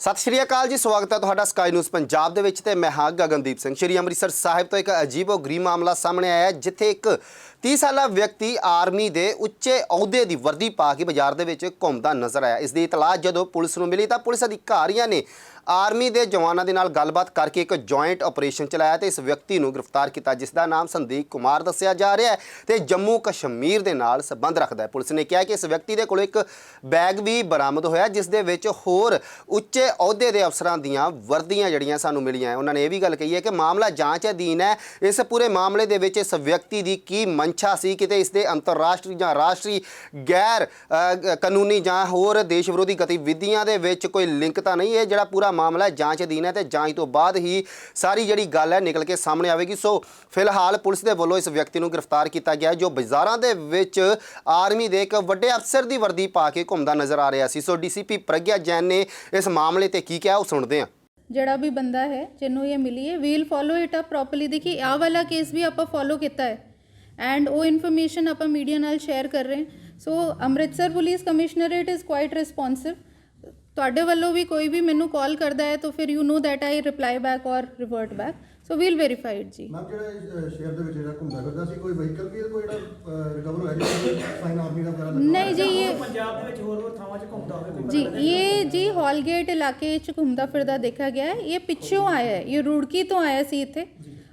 ਸਤਿ ਸ਼੍ਰੀ ਅਕਾਲ ਜੀ, ਸਵਾਗਤ ਹੈ ਤੁਹਾਡਾ ਸਕਾਈ ਨਿਊਜ਼ ਪੰਜਾਬ ਦੇ ਵਿੱਚ ਤੇ ਮੈਂ ਹਾਂ ਗਗਨਦੀਪ ਸਿੰਘ। ਸ਼੍ਰੀ ਅੰਮ੍ਰਿਤਸਰ ਸਾਹਿਬ ਤੋਂ ਇੱਕ ਅਜੀਬੋ ਗਰੀ ਮਾਮਲਾ ਸਾਹਮਣੇ ਆਇਆ ਜਿੱਥੇ ਇੱਕ 30 ਸਾਲਾ ਵਿਅਕਤੀ ਆਰਮੀ ਦੇ ਉੱਚੇ ਅਹੁਦੇ ਦੀ ਵਰਦੀ ਪਾ ਕੇ ਬਾਜ਼ਾਰ ਦੇ ਵਿੱਚ ਘੁੰਮਦਾ ਨਜ਼ਰ ਆਇਆ। ਇਸ ਦੀ ਇਤਲਾਹ ਜਦੋਂ ਪੁਲਿਸ ਨੂੰ ਮਿਲੀ ਤਾਂ ਪੁਲਿਸ ਅਧਿਕਾਰੀਆਂ ਨੇ ਆਰਮੀ ਦੇ ਜਵਾਨਾਂ ਦੇ ਨਾਲ ਗੱਲਬਾਤ ਕਰਕੇ ਇੱਕ ਜੁਆਇੰਟ ਆਪਰੇਸ਼ਨ ਚਲਾਇਆ ਤੇ ਇਸ ਵਿਅਕਤੀ ਨੂੰ ਗ੍ਰਿਫਤਾਰ ਕੀਤਾ, ਜਿਸ ਦਾ ਨਾਮ ਸੰਦੀਪ ਕੁਮਾਰ ਦੱਸਿਆ ਜਾ ਰਿਹਾ ਹੈ ਤੇ ਜੰਮੂ ਕਸ਼ਮੀਰ ਦੇ ਨਾਲ ਸੰਬੰਧ ਰੱਖਦਾ ਹੈ। ਪੁਲਿਸ ਨੇ ਕਿਹਾ ਕਿ ਇਸ ਵਿਅਕਤੀ ਦੇ ਕੋਲੋਂ ਇੱਕ ਬੈਗ ਵੀ ਬਰਾਮਦ ਹੋਇਆ, ਜਿਸ ਦੇ ਵਿੱਚ ਹੋਰ ਉੱਚੇ ਅਹੁਦੇ ਦੇ ਅਫਸਰਾਂ ਦੀਆਂ ਵਰਦੀਆਂ ਜਿਹੜੀਆਂ ਸਾਨੂੰ ਮਿਲੀਆਂ। ਉਹਨਾਂ ਨੇ ਇਹ ਵੀ ਗੱਲ ਕਹੀ ਹੈ ਕਿ ਮਾਮਲਾ ਜਾਂਚ ਅਧੀਨ ਹੈ। ਇਸ ਪੂਰੇ ਮਾਮਲੇ ਦੇ ਵਿੱਚ ਇਸ ਵਿਅਕਤੀ ਦੀ ਕੀ ਮਨਸ਼ਾ ਸੀ ਕਿਤੇ ਇਸ ਦੇ ਅੰਤਰਰਾਸ਼ਟਰੀ ਜਾਂ ਰਾਸ਼ਟਰੀ ਗੈਰ ਕਾਨੂੰਨੀ ਜਾਂ ਹੋਰ ਦੇਸ਼ ਵਿਰੋਧੀ ਗਤੀਵਿਧੀਆਂ ਦੇ ਵਿੱਚ ਕੋਈ ਲਿੰਕ ਤਾਂ ਨਹੀਂ ਇਹ ਜਿਹੜਾ ਪੂਰਾ ਮਾਮਲਾ ਹੈ, ਜਾਂਚ ਅਧੀਨ ਹੈ ਤੇ ਜਾਂਚ ਤੋਂ ਬਾਅਦ ਹੀ ਸਾਰੀ ਜਿਹੜੀ ਗੱਲ ਹੈ ਨਿਕਲ ਕੇ ਸਾਹਮਣੇ ਆਵੇਗੀ। ਸੋ, ਫਿਲਹਾਲ ਪੁਲਿਸ ਦੇ ਵੱਲੋਂ ਇਸ ਵਿਅਕਤੀ ਨੂੰ ਗ੍ਰਿਫਤਾਰ ਕੀਤਾ ਗਿਆ ਜੋ ਬਾਜ਼ਾਰਾਂ ਦੇ ਵਿੱਚ ਆਰਮੀ ਦੇ ਇੱਕ ਵੱਡੇ ਅਫਸਰ ਦੀ ਵਰਦੀ ਪਾ ਕੇ ਘੁੰਮਦਾ ਨਜ਼ਰ ਆ ਰਿਹਾ ਸੀ। ਸੋ ਡੀਸੀਪੀ ਪ੍ਰਗਿਆ ਜੈਨ ਨੇ ਇਸ ਮਾਮਲੇ ਤੇ ਕੀ ਕਿਹਾ, ਉਹ ਸੁਣਦੇ ਹਾਂ। ਜਿਹੜਾ ਵੀ ਬੰਦਾ ਹੈ, ਜਿਹਨੂੰ ਇਹ ਮਿਲੀ ਹੈ we'll follow it up properly ਦੇਖੀ, ਆਹ ਵਾਲਾ ਕੇਸ ਵੀ ਆਪਾਂ ਫੋਲੋ ਕੀਤਾ ਹੈ। ਐਂਡ ਉਹ ਇਨਫੋਰਮੇਸ਼ਨ ਆਪਾਂ ਮੀਡੀਆ ਨਾਲ ਸ਼ੇਅਰ ਕਰ ਰਹੇ ਹਾਂ। So Amritsar police commissionerate is quite responsive ਤੁਹਾਡੇ ਵੱਲੋਂ ਵੀ ਕੋਈ ਵੀ ਮੈਨੂੰ ਕਾਲ ਕਰਦਾ ਹੈ ਤਾਂ ਫਿਰ you know that I reply back or revert back so we'll verify it ਜੀ। ਮੈਮ ਜਿਹੜਾ ਸ਼ਹਿਰ ਦੇ ਵਿੱਚ ਜਿਹੜਾ ਘੁੰਮਦਾ ਫਿਰਦਾ ਸੀ ਕੋਈ ਵਹੀਕਲ ਵੀ ਕੋਈ ਜਿਹੜਾ ਰਿਕਵਰ ਹੋਇਆ ਜਿਹੜਾ ਸਾਈਨ ਆਰਮੀ ਦਾ ਵਗੈਰਾ ਨਹੀਂ ਜੀ ਇਹ ਪੰਜਾਬ ਦੇ ਵਿੱਚ ਹੋਰ ਹੋਰ ਥਾਵਾਂ 'ਚ ਘੁੰਮਦਾ ਹੋਵੇ ਜੀ ਇਹ ਜੀ ਹੌਲਗੇਟ ਇਲਾਕੇ 'ਚ ਘੁੰਮਦਾ ਫਿਰਦਾ ਦੇਖਿਆ ਗਿਆ ਹੈ। ਇਹ ਪਿੱਛੋਂ ਆਇਆ ਹੈ। ਇਹ ਰੁੜਕੀ ਤੋਂ ਆਇਆ ਸੀ ਇੱਥੇ।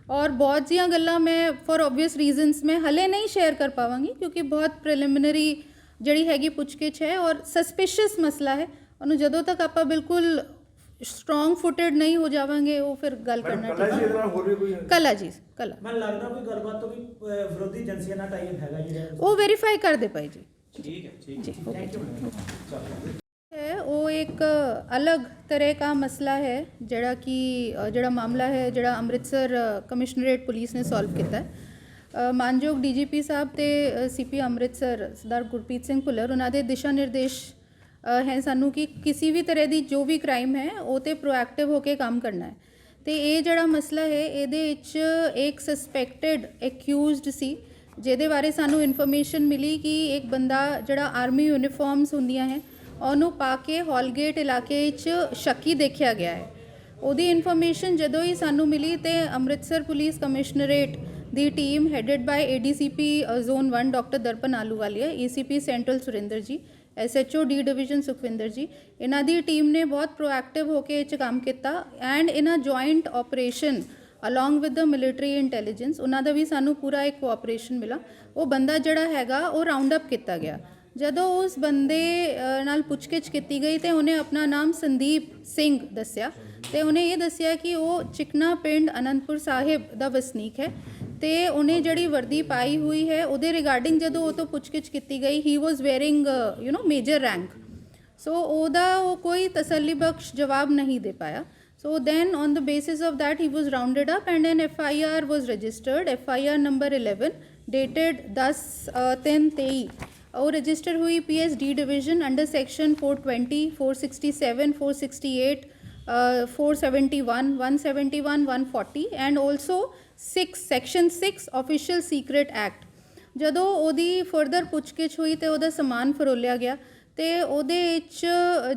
ਔਰ ਬਹੁਤ ਜੀਆਂ ਗੱਲਾਂ ਮੈਂ ਫॉर ਆਬਵੀਅਸ ਰੀਜ਼ਨਸ ਮੈਂ ਹਲੇ ਨਹੀਂ ਸ਼ੇਅਰ ਕਰ ਪਾਵਾਂਗੀ ਕਿਉਂਕਿ ਬਹੁਤ ਪ੍ਰੀਲਿਮਿਨਰੀ ਜਿਹੜੀ ਹੈਗੀ ਪੁੱਛਗਿੱਛ ਹੈ ਔਰ ਸਸਪੀਸ਼ੀਅਸ ਮਸਲਾ ਹੈ। ਉਹਨੂੰ ਜਦੋਂ ਤੱਕ ਆਪਾਂ ਬਿਲਕੁਲ ਸਟਰੋਂਗ ਫੁਟਡ ਨਹੀਂ ਹੋ ਜਾਵਾਂਗੇ ਉਹ ਫਿਰ ਗੱਲ ਕਰਨਾ ਠੀਕ ਹੈ। ਕਲਾ ਜੀ ਕਲਾ। ਮੈਨੂੰ ਲੱਗਦਾ ਕੋਈ ਗੱਲਬਾਤ ਤੋਂ ਵੀ ਵਿਰੋਧੀ ਏਜੰਸੀਆਂ ਨਾਲ ਟਾਈਪ ਹੈਗਾ ਜਿਹੜਾ ਉਹ ਵੈਰੀਫਾਈ ਕਰਦੇ ਪਏ ਜੀ। ਠੀਕ ਹੈ ਠੀਕ ਹੈ। ਥੈਂਕ ਯੂ ਇੱਕ ਅਲੱਗ ਤਰ੍ਹਾਂ ਦਾ ਮਸਲਾ ਹੈ ਜਿਹੜਾ ਕਿ ਜਿਹੜਾ ਮਾਮਲਾ ਹੈ ਜਿਹੜਾ ਅੰਮ੍ਰਿਤਸਰ ਕਮਿਸ਼ਨਰੇਟ ਪੁਲਿਸ ਨੇ ਸੋਲਵ ਕੀਤਾ ਹੈ ਮਾਨਯੋਗ ਡੀਜੀਪੀ ਸਾਹਿਬ ਤੇ ਸੀਪੀ ਅੰਮ੍ਰਿਤਸਰ ਸਰਦਾਰ ਗੁਰਪ੍ਰੀਤ ਸਿੰਘ ਭੁੱਲਰ ਉਹਨਾਂ ਦੇ ਦਿਸ਼ਾ ਨਿਰਦੇਸ਼ ਹੈ ਸਾਨੂੰ ਕਿ ਕਿਸੇ ਵੀ ਤਰ੍ਹਾਂ ਦੀ ਜੋ ਵੀ ਕ੍ਰਾਈਮ ਹੈ ਉਹ ਤੇ ਪ੍ਰੋਐਕਟਿਵ ਹੋ ਕੇ ਕੰਮ ਕਰਨਾ ਹੈ ਤੇ ਇਹ ਜਿਹੜਾ ਮਸਲਾ ਹੈ ਇਹਦੇ ਵਿੱਚ ਇੱਕ ਸਸਪੈਕਟਡ ਅਕਿਊਜ਼ਡ ਸੀ ਜਿਹਦੇ ਬਾਰੇ ਸਾਨੂੰ ਇਨਫੋਰਮੇਸ਼ਨ ਮਿਲੀ ਕਿ ਇੱਕ ਬੰਦਾ ਜਿਹੜਾ ਆਰਮੀ ਯੂਨੀਫਾਰਮਸ ਹੁੰਦੀਆਂ ਹੈ ਉਹਨੂੰ ਪਾ ਕੇ ਹੌਲਗੇਟ ਇਲਾਕੇ ਵਿੱਚ ਸ਼ੱਕੀ ਦੇਖਿਆ ਗਿਆ ਹੈ। ਉਹਦੀ ਇਨਫੋਰਮੇਸ਼ਨ ਜਦੋਂ ਹੀ ਸਾਨੂੰ ਮਿਲੀ ਤੇ Amritsar police commissionerate the team headed by ADCP zone 1 doctor Darpan Ahluwalia ACP central Surinder ji SHO D division Sukhwinder ਜੀ, ਇਹਨਾਂ ਦੀ ਟੀਮ ਨੇ ਬਹੁਤ ਪ੍ਰੋਐਕਟਿਵ ਹੋ ਕੇ ਇਹ 'ਚ ਕੰਮ ਕੀਤਾ ਐਂਡ ਇਹਨਾਂ joint operation along with the military intelligence ਉਹਨਾਂ ਦਾ ਵੀ ਸਾਨੂੰ ਪੂਰਾ ਇੱਕ ਕੋਆਪਰੇਸ਼ਨ ਮਿਲਾ। ਉਹ ਬੰਦਾ ਜਿਹੜਾ ਹੈਗਾ ਉਹ ਰਾਉਂਡ ਅਪ ਕੀਤਾ ਗਿਆ। ਜਦੋਂ ਉਸ ਬੰਦੇ ਨਾਲ ਪੁੱਛਗਿੱਛ ਕੀਤੀ ਗਈ ਤੇ ਉਹਨੇ ਆਪਣਾ ਨਾਮ ਸੰਦੀਪ ਸਿੰਘ ਦੱਸਿਆ ਤੇ ਉਹਨੇ ਇਹ ਦੱਸਿਆ ਕਿ ਉਹ ਚਿਕਨਾ ਪਿੰਡ ਅਨੰਦਪੁਰ ਸਾਹਿਬ ਦਾ ਵਸਨੀਕ ਹੈ ਤੇ ਉਹਨੇ ਜਿਹੜੀ ਵਰਦੀ ਪਾਈ ਹੋਈ ਹੈ ਉਹਦੇ ਰਿਗਾਰਡਿੰਗ ਜਦੋਂ ਉਹ ਤੋਂ ਪੁੱਛਗਿੱਛ ਕੀਤੀ ਗਈ he was wearing you know major rank so ਉਹਦਾ ਉਹ ਕੋਈ ਤਸੱਲੀਬਖਸ਼ ਜਵਾਬ ਨਹੀਂ ਦੇ ਪਾਇਆ। So then on the basis of that he was rounded up and an FIR was registered FIR number 11 dated 10 uh, 10 23 ਉਹ ਰਜਿਸਟਰ ਹੋਈ PSD division under section 420 467 468 uh, 471 171 140 and also 6 section 6 official secret act ਜਦੋਂ ਉਹਦੀ further ਪੁੱਛਗਿੱਛ ਹੋਈ ਤੇ ਉਹਦਾ ਸਮਾਨ ਫਰੋਲਿਆ ਗਿਆ ਤੇ ਉਹਦੇ ਵਿੱਚ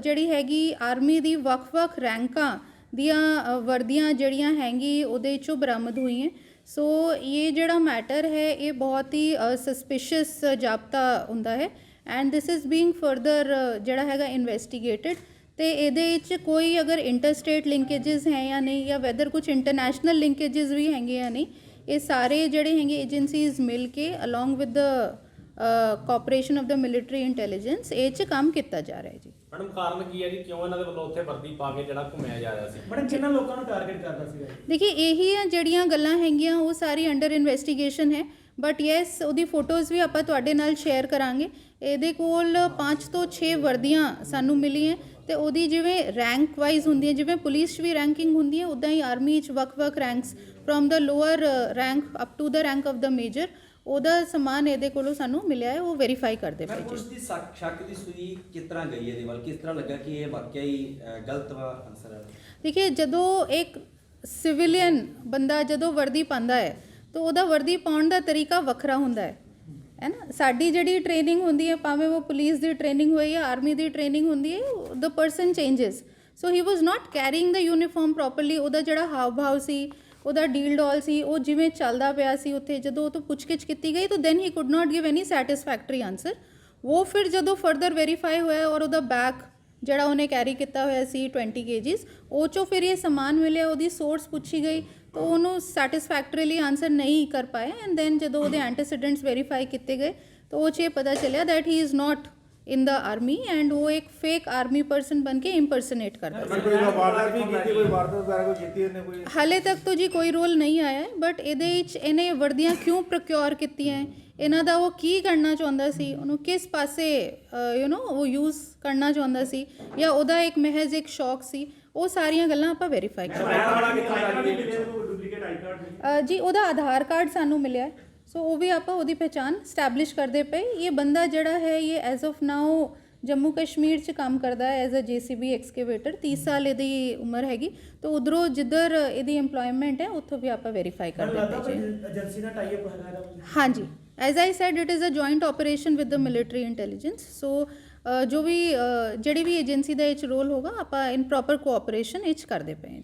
ਜਿਹੜੀ ਹੈਗੀ ਆਰਮੀ ਦੀ ਵੱਖ-ਵੱਖ ਰੈਂਕਾਂ ਦੀਆਂ ਵਰਦੀਆਂ ਜਿਹੜੀਆਂ ਹੈਗੀ ਉਹਦੇ ਵਿੱਚੋਂ ਬਰਾਮਦ ਹੋਈਆਂ। ਸੋ ਇਹ ਜਿਹੜਾ ਮੈਟਰ ਹੈ ਇਹ ਬਹੁਤ ਹੀ ਸਸਪੀਸ਼ੀਅਸ ਜਾਪਤਾ ਹੁੰਦਾ ਹੈ and this is being further ਜਿਹੜਾ ਹੈਗਾ ਇਨਵੈਸਟੀਗੇਟਿਡ ਤੇ ਇਹਦੇ ਵਿੱਚ ਕੋਈ ਅਗਰ ਇੰਟਰਸਟੇਟ ਲਿੰਕੇजेस ਹੈ ਜਾਂ ਨਹੀਂ ਜਾਂ ਵੈਦਰ ਕੁਝ ਇੰਟਰਨੈਸ਼ਨਲ ਲਿੰਕੇजेस ਵੀ ਹੈਗੇ ਜਾਂ ਨਹੀਂ ਇਹ ਸਾਰੇ ਜਿਹੜੇ ਹੈਗੇ ਏਜੰਸੀਜ਼ ਮਿਲ ਕੇ along with the cooperation of the military intelligence ਇਹ 'ਚ ਕੰਮ ਕੀਤਾ ਜਾ ਰਿਹਾ ਹੈ ਜੀ ਮੈਡਮ ਕਾਰਨ ਕੀ ਹੈ ਜੀ? ਕਿਉਂ ਇਹਨਾਂ ਦੇ ਵੱਲੋਂ ਉੱਥੇ ਵਰਦੀ ਪਾ ਕੇ ਜਿਹੜਾ ਘੁੰਮਿਆ ਜਾ ਰਿਹਾ ਸੀ? ਮੈਡਮ ਕਿੰਨਾ ਲੋਕਾਂ ਨੂੰ ਟਾਰਗੇਟ ਕਰਦਾ ਸੀਗਾ ਇਹ? ਦੇਖਿਏ ਇਹੀ ਆ ਜਿਹੜੀਆਂ ਗੱਲਾਂ ਹੈਗੀਆਂ ਉਹ ਸਾਰੀ ਅੰਡਰ ਇਨਵੈਸਟੀਗੇਸ਼ਨ ਹੈ। ਬਟ ਯੈਸ ਉਹਦੀ ਫੋਟੋਜ਼ ਵੀ ਆਪਾਂ ਤੁਹਾਡੇ ਨਾਲ ਸ਼ੇਅਰ ਕਰਾਂਗੇ। ਇਹਦੇ ਕੋਲ 5 ਤੋਂ 6 ਵਰਦੀਆਂ ਸਾਨੂੰ ਮਿਲੀਆਂ। ਤੇ ਉਹਦੀ ਜਿਵੇਂ ਰੈਂਕ ਵਾਈਜ਼ ਹੁੰਦੀ ਹੈ ਜਿਵੇਂ ਪੁਲਿਸ 'ਚ ਵੀ ਰੈਂਕਿੰਗ ਹੁੰਦੀ ਹੈ ਉਦਾਂ ਹੀ ਆਰਮੀ 'ਚ ਵੱਖ-ਵੱਖ ranks from the lower rank up to the rank of the major ਉਹਦਾ ਸਮਾਨ ਇਹਦੇ ਕੋਲੋਂ ਸਾਨੂੰ ਮਿਲਿਆ ਹੈ ਉਹ ਵੈਰੀਫਾਈ ਕਰਦੇ ਮੈਂ ਪਏ ਜੀ। ਪੁਲਿਸ ਦੀ ਸ਼ੱਕ ਸ਼ੱਕ ਦੀ ਸੂਈ ਕਿਸ ਤਰ੍ਹਾਂ ਗਈ ਇਹਦੇ ਵੱਲ? ਕਿਸ ਤਰ੍ਹਾਂ ਲੱਗਾ ਕਿ ਇਹ ਵਾਕਿਆ ਹੀ ਗਲਤ ਵਾ ਅਨਸਰ ਹੈ ਦੇਖਿਏ ਜਦੋਂ ਇੱਕ ਸਿਵਿਲੀਅਨ ਬੰਦਾ ਜਦੋਂ ਵਰਦੀ ਪਾਉਂਦਾ ਹੈ ਤਾਂ ਉਹਦਾ ਵਰਦੀ ਪਾਉਣ ਦਾ ਤਰੀਕਾ ਵੱਖਰਾ ਹੁੰਦਾ ਹੈ। ਹੈ ਨਾ? ਸਾਡੀ ਜਿਹੜੀ ਟ੍ਰੇਨਿੰਗ ਹੁੰਦੀ ਹੈ ਭਾਵੇਂ ਉਹ ਪੁਲਿਸ ਦੀ ਟ੍ਰੇਨਿੰਗ ਹੋਈ ਜਾਂ ਆਰਮੀ ਦੀ ਟ੍ਰੇਨਿੰਗ ਹੁੰਦੀ ਹੈ the person changes so he was not carrying the uniform properly ਉਹਦਾ ਜਿਹੜਾ ਹਾਵ ਭਾਵ ਸੀ ਉਹਦਾ ਡੀਲ ਡੋਲ ਸੀ, ਉਹ ਜਿਵੇਂ ਚੱਲਦਾ ਪਿਆ ਸੀ ਉੱਥੇ, ਜਦੋਂ ਉਹ ਤੋਂ ਪੁੱਛਗਿੱਛ ਕੀਤੀ ਗਈ ਤਾਂ then he could not give any satisfactory answer ਉਹ ਫਿਰ ਜਦੋਂ ਫਰਦਰ ਵੈਰੀਫਾਈ ਹੋਇਆ ਔਰ ਉਹਦਾ ਬੈਗ ਜਿਹੜਾ ਉਹਨੇ ਕੈਰੀ ਕੀਤਾ ਹੋਇਆ ਸੀ 20 ਕੇਜੀਸ ਉਹ ਚੋਂ ਫਿਰ ਇਹ ਸਮਾਨ ਮਿਲਿਆ, ਉਹਦੀ ਸੋਰਸ ਪੁੱਛੀ ਗਈ, ਤਾਂ ਉਹਨੂੰ ਸੈਟੀਸਫੈਕਟਰੀਲੀ ਆਨਸਰ ਨਹੀਂ ਕਰ ਪਾਇਆ ਐਂਡ ਦੈਨ ਜਦੋਂ ਉਹਦੇ ਐਂਟੀਸੀਡੈਂਟਸ ਵੈਰੀਫਾਈ ਕੀਤੇ ਗਏ, ਤਾਂ ਉਹ 'ਚ ਇਹ ਪਤਾ ਚੱਲਿਆ that he is not in the army and ਉਹ ਇੱਕ ਫੇਕ ਆਰਮੀ ਪਰਸਨ ਬਣ ਕੇ ਇੰਪਰਸਨੇਟ ਕਰਦਾ ਸੀ ਕੋਈ ਵਾਰਦਾਤ ਵੀ ਕੀਤੀ ਕੋਈ ਵਾਰਦਾਤ ਵਗੈਰਾ ਕੋਈ ਕੀਤੀ ਇਹਨੇ ਕੋਈ ਹਾਲੇ ਤੱਕ ਤਾਂ ਜੀ ਕੋਈ ਰੋਲ ਨਹੀਂ ਆਇਆ ਬਟ ਇਹਦੇ ਵਿੱਚ ਇਹਨੇ ਵਰਦੀਆਂ ਕਿਉਂ ਪ੍ਰੋਕਿਉਰ ਕੀਤੀਆਂ? ਇਹਨਾਂ ਦਾ ਉਹ ਕੀ ਕਰਨਾ ਚਾਹੁੰਦਾ ਸੀ ਉਹਨੂੰ ਕਿਸ ਪਾਸੇ ਯੂ نو ਉਹ ਯੂਜ਼ ਕਰਨਾ ਚਾਹੁੰਦਾ ਸੀ ਜਾਂ ਉਹਦਾ ਇੱਕ ਮਹਿਜ਼ ਇੱਕ ਸ਼ੌਕ ਸੀ ਉਹ ਸਾਰੀਆਂ ਗੱਲਾਂ ਆਪਾਂ ਵੈਰੀਫਾਈ ਕਰਾਂਗੇ ਜੀ ਉਹਦਾ ਆਧਾਰ ਕਾਰਡ ਸਾਨੂੰ ਮਿਲਿਆ ਸੋ ਉਹ ਵੀ ਆਪਾਂ ਉਹਦੀ ਪਹਿਚਾਨ ਸਟੈਬਲਿਸ਼ ਕਰਦੇ ਪਏ। ਇਹ ਬੰਦਾ ਜਿਹੜਾ ਹੈ ਇਹ as of now Jammu Kashmir ਚ ਕੰਮ ਕਰਦਾ ਹੈ ਐਜ਼ ਅ ਜੀਸੀਬੀ ਐਕਸਕੇਵੇਟਰ 30 ਸਾਲ ਇਹਦੀ ਉਮਰ ਹੈਗੀ। ਤਾਂ ਉਧਰੋਂ ਜਿੱਧਰ ਇਹਦੀ EMPLOYMENT ਹੈ ਉੱਥੋਂ ਵੀ ਆਪਾਂ ਵੈਰੀਫਾਈ ਲੱਗਦਾ ਪਏ ਜੀ ਏਜੰਸੀ ਨਾਲ ਟਾਈ ਅਪ ਹੈਗਾ ਇਹਦਾ? ਹਾਂਜੀ as I said it is a joint operation with the military intelligence so ਜੋ ਵੀ ਜਿਹੜੀ ਵੀ ਏਜੰਸੀ ਦਾ ਇਹ 'ਚ ਰੋਲ ਹੋਗਾ ਆਪਾਂ ਇਨ ਪ੍ਰੋਪਰ ਕੋਆਪਰੇਸ਼ਨ ਇਹ 'ਚ ਕਰਦੇ ਪਏ